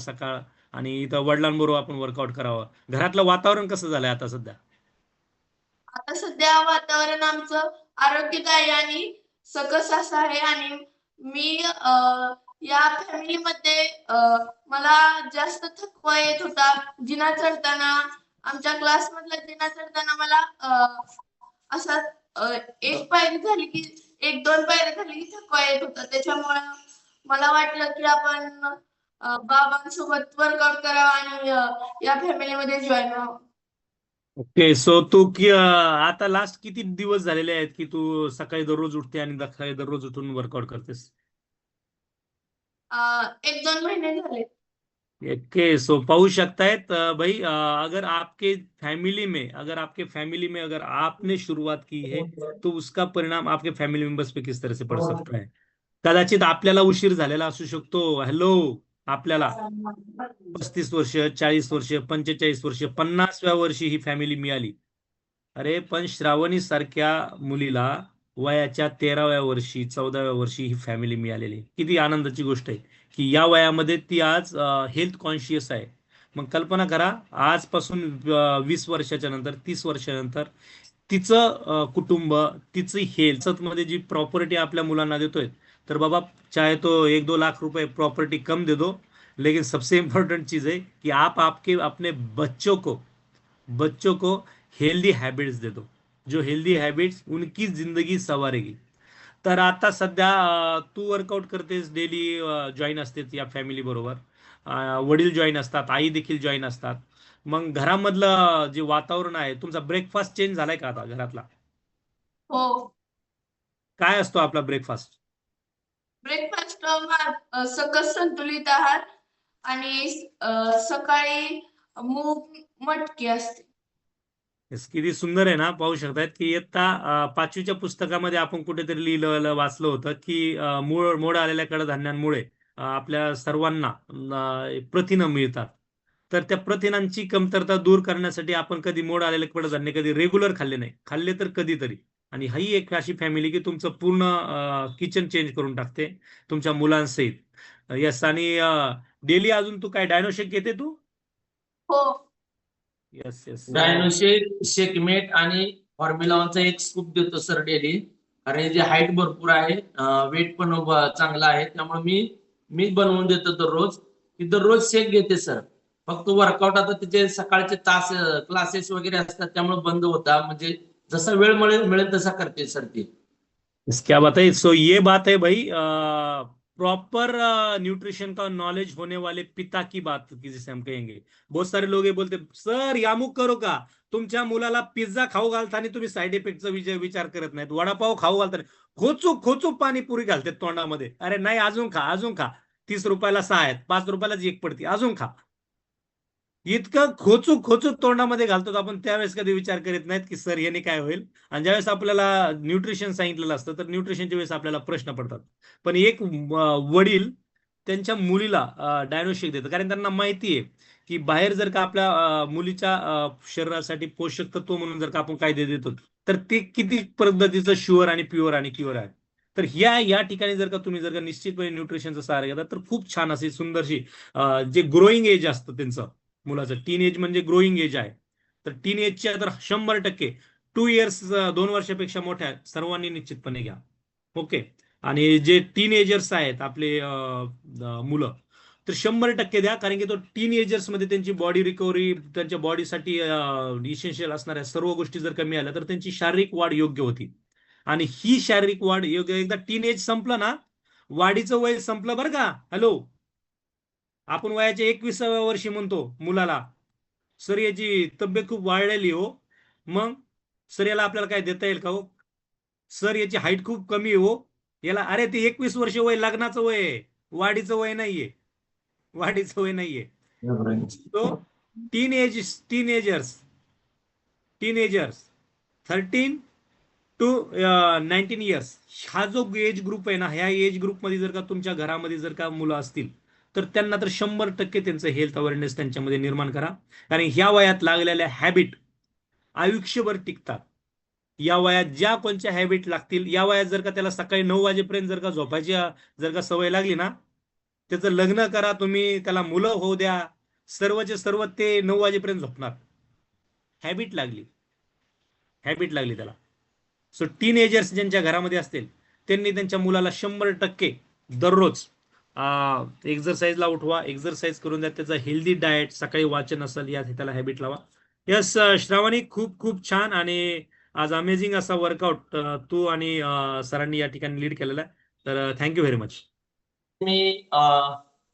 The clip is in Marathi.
सकाळ आणि इथं वडिलांबरोबर आपण वर्कआउट करावं. घरातलं वातावरण कसं झालंय आता सध्या? आता सध्या वातावरण आमचं आरोग्यदायी आणि सकस असं आहे आणि मी या फॅमिलीमध्ये मला जास्त थकवा येत होता. जिना चढताना आमच्या क्लास मधला जिना चढताना मला अ, असा एक पायरी झाली की एक दोन पायरी झाली की थकवा येत होता. त्याच्यामुळे मला वाटलं की आपण बाबांसोबत वर्कआउट करावं आणि या फॅमिलीमध्ये जॉईन व्हावं. ओके सो तू की आता लास्ट किती दिवस झालेले आहेत की तू सकाळी दररोज उठते आणि सकाळी दररोज उठून वर्कआउट करतेस? एक दोन महिने झाले. ओके सो पाहू शकतायत अ, भाई अगर आपके फैमिली में अगर आपके फैमिली में अगर आपने शुरुआत की है तो उसका परिणाम आपके फॅमिली मेंबर्स पे किस तरह से पड सकता है? कदाचित आपल्याला उशीर झालेला असू शकतो. हॅलो आपल्याला पस्तीस वर्ष चाळीस वर्ष पंचेचाळीस वर्ष पन्नासव्या वर्षी ही फॅमिली मिळाली. अरे पण श्रावणी सारख्या मुलीला वयाच्या तेराव्या वर्षी चौदाव्या वर्षी ही फॅमिली मिळालेली किती आनंदाची गोष्ट आहे की या वयामध्ये ती आज हेल्थ कॉन्शियस आहे. मग कल्पना करा आजपासून वीस वर्षाच्या नंतर तीस वर्षानंतर तिचं कुटुंब तिची हेल्थमध्ये जी प्रॉपर्टी आपल्या मुलांना देतोय तर बाबा चाहे तो एक दो लाख रुपए प्रॉपर्टी कम दे दो लेकिन सबसे इम्पोर्टेंट चीज है कि आप आपके अपने बच्चों को बच्चों को हेल्दी हैबिट्स दे दो। जो हेल्दी हैबिट्स उनकी जिंदगी सवारेगी। तर आता सध्या तू वर्कआउट करतेस डेली जॉईन असतेस या फॅमिली बरोबर. वडील जॉईन असतात आई देखील जॉईन असतात. मग घरामधलं जे वातावरण आहे तुमचा ब्रेकफास्ट चेंज झालाय का आता घरातला? हो. काय असतो आपला ब्रेकफास्ट ब्रेकफास्ट सकस संतुलित आहार आणि सकाळी मूग मटकी असते. किती सुंदर आहे ना पाहू शकतात की इयत्ता पाचवीच्या पुस्तकामध्ये आपण कुठेतरी लिहिलं वाचलं होतं की मूळ मोड आलेल्या कडधान्यांमुळे आपल्या सर्वांना प्रथिनं मिळतात. तर त्या प्रथिनांची कमतरता दूर करण्यासाठी आपण कधी मोड आलेले कडधान्य कधी रेग्युलर खाल्ले नाही. खाल्ले तर कधीतरी. आणि ही एक अशी फॅमिली की तुमचं पूर्ण किचन चेंज करून टाकते तुमच्या मुलांसहित. येस आणि डेली अजून तू काय डायनोशेक घेते तू? हो. येस येस डायनोशेक शेकमेट आणि फॉर्म्युलाचा एक स्कूप देतो सर डेली कारण याची हाईट भरपूर आहे वेट पण चांगला आहे त्यामुळे मी मीच बनवून देतो दररोज. ती दररोज शेक घेते सर फक्त वर्कआउट आता तिचे सकाळचे तास क्लासेस वगैरे असतात त्यामुळे बंद होता. म्हणजे जसा वेळ मिळेल मिळेल तसा करते सर ती. क्या बात है सो ये बात है भाई प्रॉपर न्यूट्रिशन का नॉलेज होने वाले पिता की बात की जिसे हम कहेंगे। बहुत सारे लोग ये बोलते सर यामुक करू का। तुमच्या मुलाला पिझ्झा खाऊ घालता आणि तुम्ही साईड इफेक्टचा विजय विचार करत नाहीत. वडापाव खाऊ घालता खोचू खोचूक पाणीपुरी घालते तोंडामध्ये. अरे नाही अजून खा अजून खा. तीस रुपयाला सहा आहेत पाच रुपयालाच एक पडते. अजून खा. इतकं खोचू खोचू तोंडामध्ये घालतो आपण त्यावेळेस कधी विचार करीत नाहीत की सर याने काय होईल? आणि ज्यावेळेस आपल्याला न्यूट्रिशन सांगितलेलं असतं तर न्यूट्रिशनच्या वेळेस आपल्याला प्रश्न पडतात. पण एक वडील त्यांच्या मुलीला डायनोशिक देतात कारण त्यांना माहिती आहे की बाहेर जर का आपल्या मुलीच्या शरीरासाठी पोषक तत्व म्हणून जर का आपण काय देत देतो तर ते किती पद्धतीचं शुअर आणि प्युअर आणि क्युअर आहे. तर ह्या या ठिकाणी जर का तुम्ही जर का निश्चितपणे न्यूट्रिशनचा सहारा घेता तर खूप छान अशी सुंदरशी जे ग्रोईंग एज असतं त्यांचं मुलाचं. टीन एज म्हणजे ग्रोईंग एज आहे. तर टीन एजच्या तर शंभर टक्के. टू इयर्स दोन वर्षापेक्षा मोठ्या सर्वांनी निश्चितपणे घ्या. ओके आणि जे टीन एजर्स आहेत आपले मुलं तर शंभर टक्के द्या. कारण की तो टीन एजर्समध्ये त्यांची बॉडी रिकव्हरी त्यांच्या बॉडीसाठी इसेन्शियल असणाऱ्या सर्व गोष्टी जर कमी आल्या तर त्यांची शारीरिक वाढ योग्य होती. आणि ही शारीरिक वाढ योग्य एकदा टीन एज संपलं ना वाढीचं वय संपलं बरं का. हॅलो आपण वयाच्या एकविसाव्या वर्षी म्हणतो मुलाला सर याची तब्येत खूप वाढलेली हो. मग सर याला आपल्याला काय देता येईल का हो? सर याची हाईट खूप कमी आहे हो. याला अरे ते एकवीस वर्ष वय लग्नाचं वय आहे. वाढीचं वय नाहीये. वाढीचं वय नाहीये. तो teen age teenagers teenagers thirteen to nineteen years हा जो एज ग्रुप आहे ना ह्या एज ग्रुपमध्ये जर का तुमच्या घरामध्ये जर का मुलं असतील तर त्यांना तर शंभर टक्के त्यांचं हेल्थ अवेअरनेस त्यांच्यामध्ये निर्माण करा. कारण ह्या वयात लागलेल्या हॅबिट आयुष्यभर टिकतात. या वयात ज्या कोणत्या हॅबिट लागतील या वयात जर का त्याला सकाळी नऊ वाजेपर्यंत जर का झोपायची जर का सवय लागली ना त्याचं लग्न करा तुम्ही त्याला मुलं होऊ द्या. सर्वचे सर्व ते नऊ वाजेपर्यंत झोपणार. हॅबिट लागली. हॅबिट लागली त्याला. सो टीन एजर्स ज्यांच्या घरामध्ये असतील त्यांनी त्यांच्या मुलाला शंभर टक्के दररोज एक्झरसाईजला उठवा एक्झरसाईज करून द्या त्याचा हेल्दी डाएट सकाळी वाचन असेल या त्याला हॅबिट लावा. यस श्रावणी खूप खूप छान आणि आज अमेझिंग असा वर्कआउट तू आणि सरांनी या ठिकाणी लीड केलेला आहे. तर थँक्यू व्हेरी मच मी